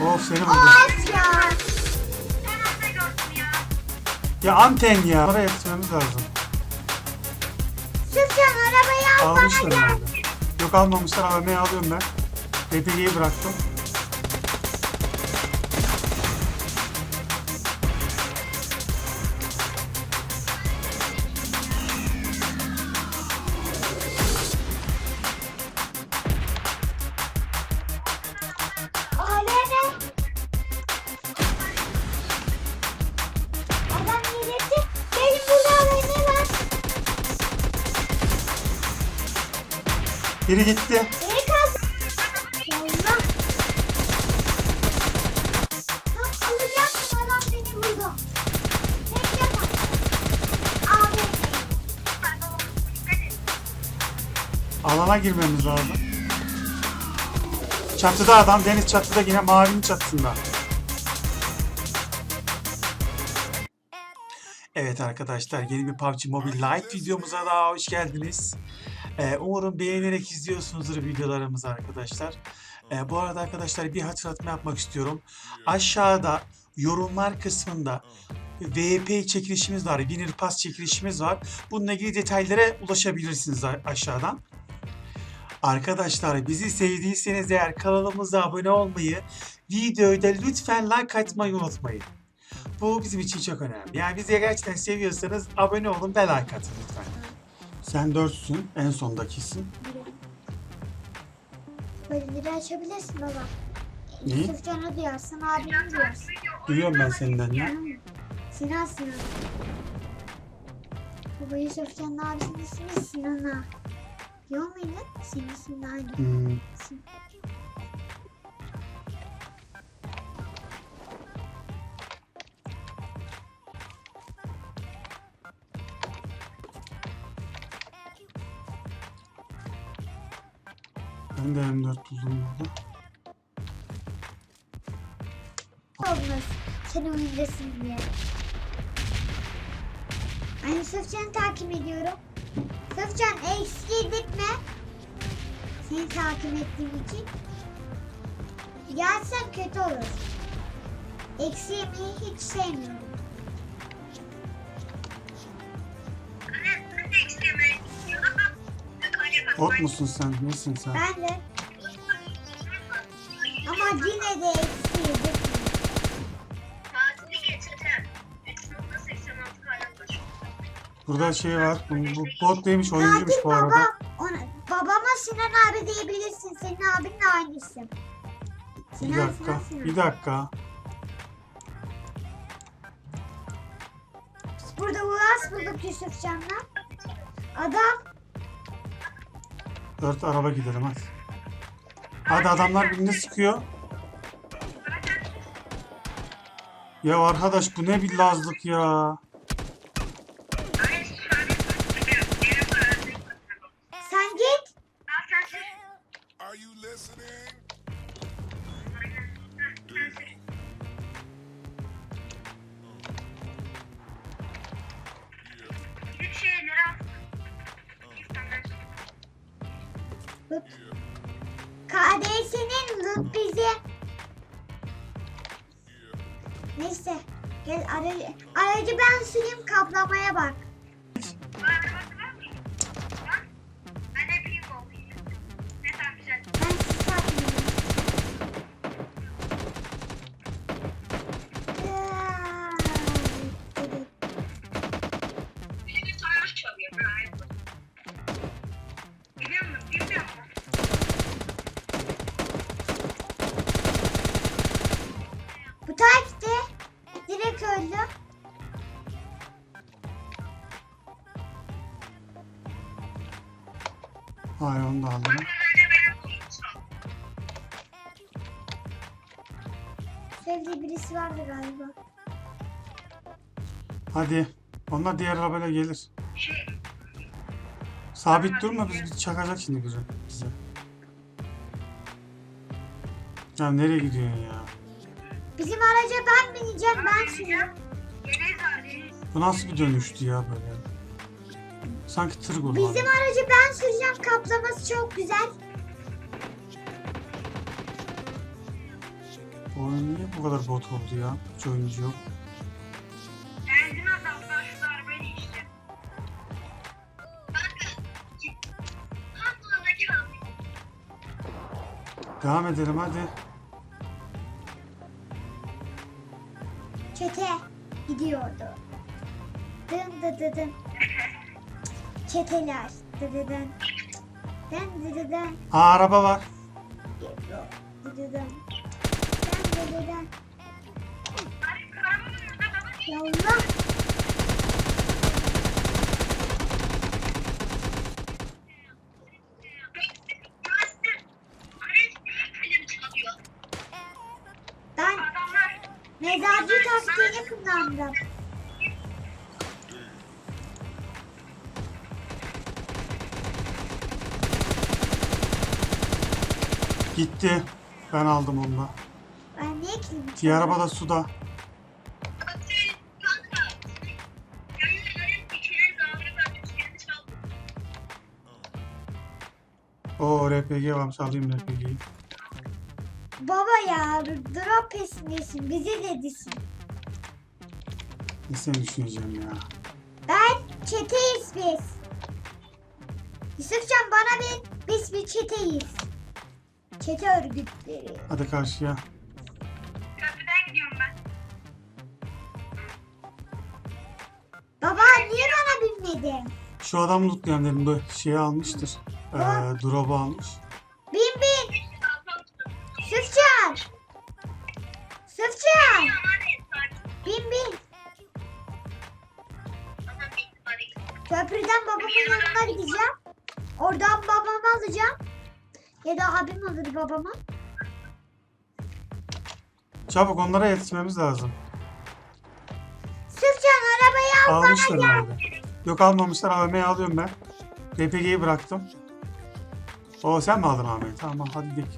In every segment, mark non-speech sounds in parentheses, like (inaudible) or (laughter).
Of seni vurdu. Of ya. Sen orada gördün ya. Ya anten ya. Para yetişmemiz lazım. Süfyan arabayı al Almışlar bana gel. herhalde. Yok almamışlar AVM'yi alıyorum ben. BPG'yi bıraktım. Biri gitti. Beni kaldı. Allah. Tam alacaktım adam beni vurdu. Tek yapar. AVM. Dikkat et. Alana girmemiz lazım. Çatıda adam. Deniz çatıda yine mavinin çatısında. Evet arkadaşlar yeni bir PUBG Mobile Lite videomuza daha hoş geldiniz. Ee, umarım beğenerek izliyorsunuzdur videolarımızı arkadaşlar. Ee, bu arada arkadaşlar bir hatırlatma yapmak istiyorum. Aşağıda yorumlar kısmında VP çekilişimiz var. Winner Pass çekilişimiz var. Bununla ilgili detaylara ulaşabilirsiniz aşağıdan. Arkadaşlar bizi sevdiyseniz eğer kanalımıza abone olmayı, videoyu da lütfen like atmayı unutmayın. Bu bizim için çok önemli. Yani bizi gerçekten seviyorsanız abone olun ve like atın lütfen. Sen dörtsün, en sondakisin. Bölümleri açabilirsin baba. Neyi? Süfyan'ı duyarsın, abini duyarsın. Duyuyorum ben senden ya. Sinan Sinan. Baba Yusufcan'ın abisinin ismi Sinan ha. Diyor muydun? Senin ismin aynı. Hmm, Sin- ben de M4 buldum burada. Olmaz. Sen oyundasın diye. Ben Yusufcan'ı takip ediyorum. Yusufcan eksi gitme. Seni takip ettiğim için. Gelsen kötü olur. Eksi yemeyi hiç sevmiyorum. Kale bak. Ot musun sen? Nesin sen? Ben de. Ama yine de eksi yedik. Tatili getirdim. 3.86 kale var. Burada şey var. Bu, bu bot değilmiş, oyuncuymuş Nadir bu baba. arada. Ona, babama Sinan abi diyebilirsin. Senin abinle aynı isim. Bir Sinan, dakika, Sinan, Sinan. bir dakika. Biz Burada Uras bulduk Yusufcan'la. Adam Dört araba gidelim hadi. Hadi adamlar birini sıkıyor. Ya arkadaş bu ne bir lazlık ya. Neyse. Gel aracı, aracı ben süreyim kaplamaya bak. Benim bulmuşum. Sevdiği birisi vardı galiba. Hadi. Onlar diğer arabayla gelir. Sabit durma biz, biz çakacak şimdi bize. bize. Ya nereye gidiyorsun ya? Bizim araca ben bineceğim ben Deniz. Bu nasıl bir dönüştü ya böyle? Sanki tır kullandı. Bizim aracı ben süreceğim kaplaması çok güzel. Oyun niye bu kadar bot oldu ya? Hiç oyuncu yok. Şu arabayı işte. Buradaki abi. Devam edelim hadi. Çete gidiyordu. Dın dı dı dın. (laughs) Çeteler. Dı dı dın. Dı dın. Aa araba var. Orada baba değil. Yallah. Ben mezarcı taktiğini kullandım. Gitti. Ben aldım onu da. Ben niye kilimi Diğer araba da suda. O RPG varmış alayım RPG'yi. Baba ya drop peşindesin bizi dedisin. Ne seni düşüneceğim ya. Ben çeteyiz biz. Yusufcan bana bir biz bir çeteyiz. Çete örgütleri. Hadi karşıya. Köprüden gidiyorum ben. Baba niye bana binmedin? Şu adam lootlayan dedim de şeyi almıştır. Ee, drop'u almış. Bin bin. Yusufcan. Yusufcan. Bin bin. Köprüden babamın yanına gideceğim. Oradan babamı alacağım. Ya da abim alır babamı. Çabuk onlara yetişmemiz lazım. Yusufcan arabayı al Almışlar bana gel. herhalde. Yok almamışlar AVM'yi alıyorum ben. RPG'yi bıraktım. O sen mi aldın AVM'yi? Tamam hadi gidelim.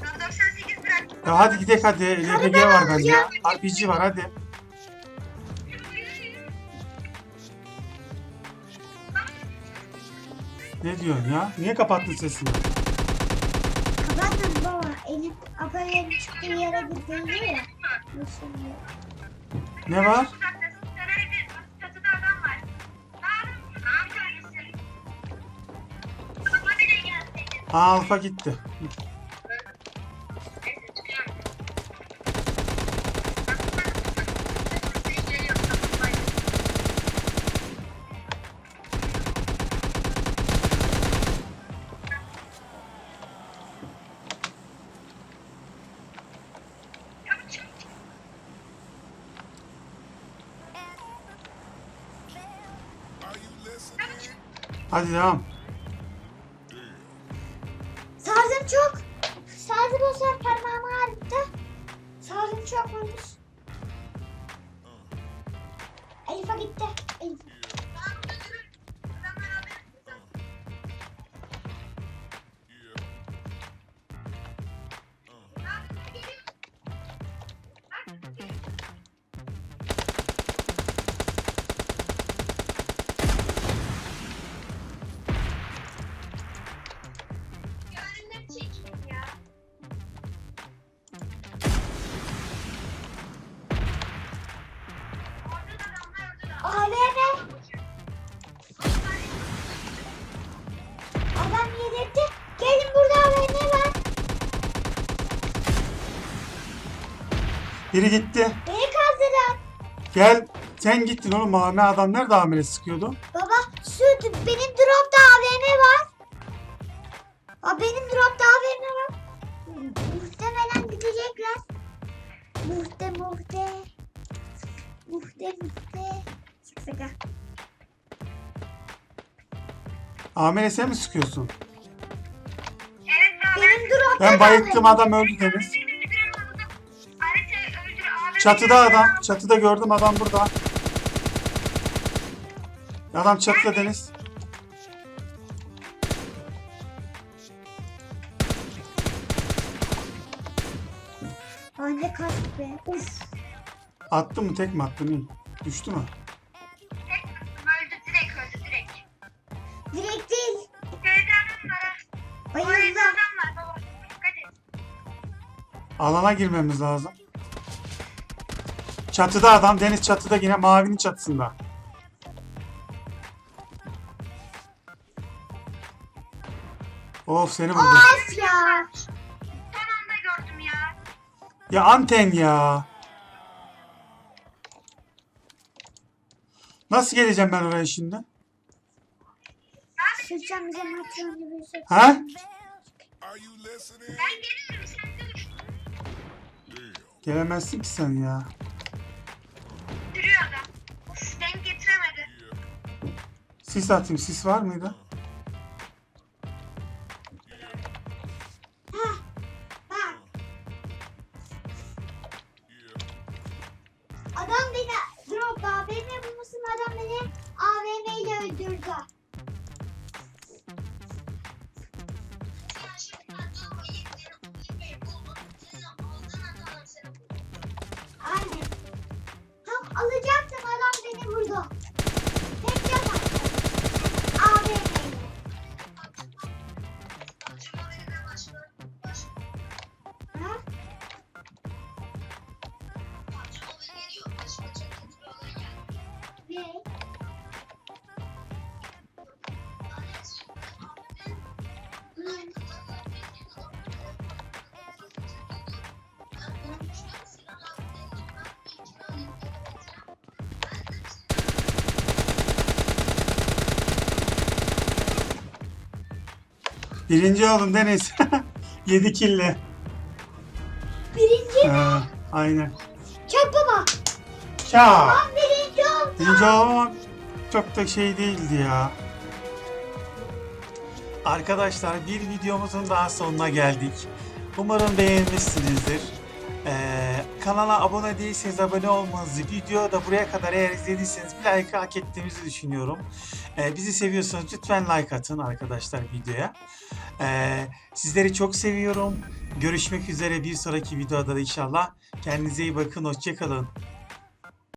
98 bırak. Ya hadi gidelim hadi. RPG ben var bende. RPG var hadi. Ne diyorsun ya? Niye kapattın sesini? Kapatın baba. Elif abilerin çıktığı yere gidiyor ya. Nasıl ya? Ne var? Çatıda adam Hadi devam. Sazım AVM. Adam yedirdi. Gelin burada AVM var. Biri gitti. Beni kaldırın. Gel. Sen gittin oğlum. AVM adam nerede amele sıkıyordu? Baba şu benim dropta AVM var. Aa, benim dropta AVM var. Muhtemelen gidecekler. Muhte muhte. Muhte muhte. Amele sen mi sıkıyorsun? Benim Ben bayılttım adam öldü Deniz. Abi. Çatıda adam. Çatıda gördüm adam burada. Adam çatıda Deniz. Anne kaç be. Uf. Attı mı tek mi attı mı? Düştü mü? Alana girmemiz lazım. Çatıda adam. Deniz çatıda yine mavinin çatısında. Of seni vurdum. Of ya. Son anda gördüm ya. Ya anten ya. Nasıl geleceğim ben oraya şimdi? Bir şey. Ha? Ben sen uç. Gelemezsin ki sen ya. Duruyor adam. Uf denk getiremedi. Sis atayım. Sis var mıydı? Adam beni drop AVM bulmasın adam beni AVM ile öldürdü. Birinci oldum Deniz. (laughs) 7 kille. Birinci Ha, aynen. çak baba. Ya. Ben birinci oldum. Birinci olmam çok da şey değildi ya. Arkadaşlar bir videomuzun daha sonuna geldik. Umarım beğenmişsinizdir. Ee, kanala abone değilseniz abone olmanızı, video da buraya kadar eğer izlediyseniz bir like hak ettiğimizi düşünüyorum. Ee, bizi seviyorsanız lütfen like atın arkadaşlar videoya. Ee, sizleri çok seviyorum. Görüşmek üzere bir sonraki videoda da inşallah. Kendinize iyi bakın, hoşçakalın.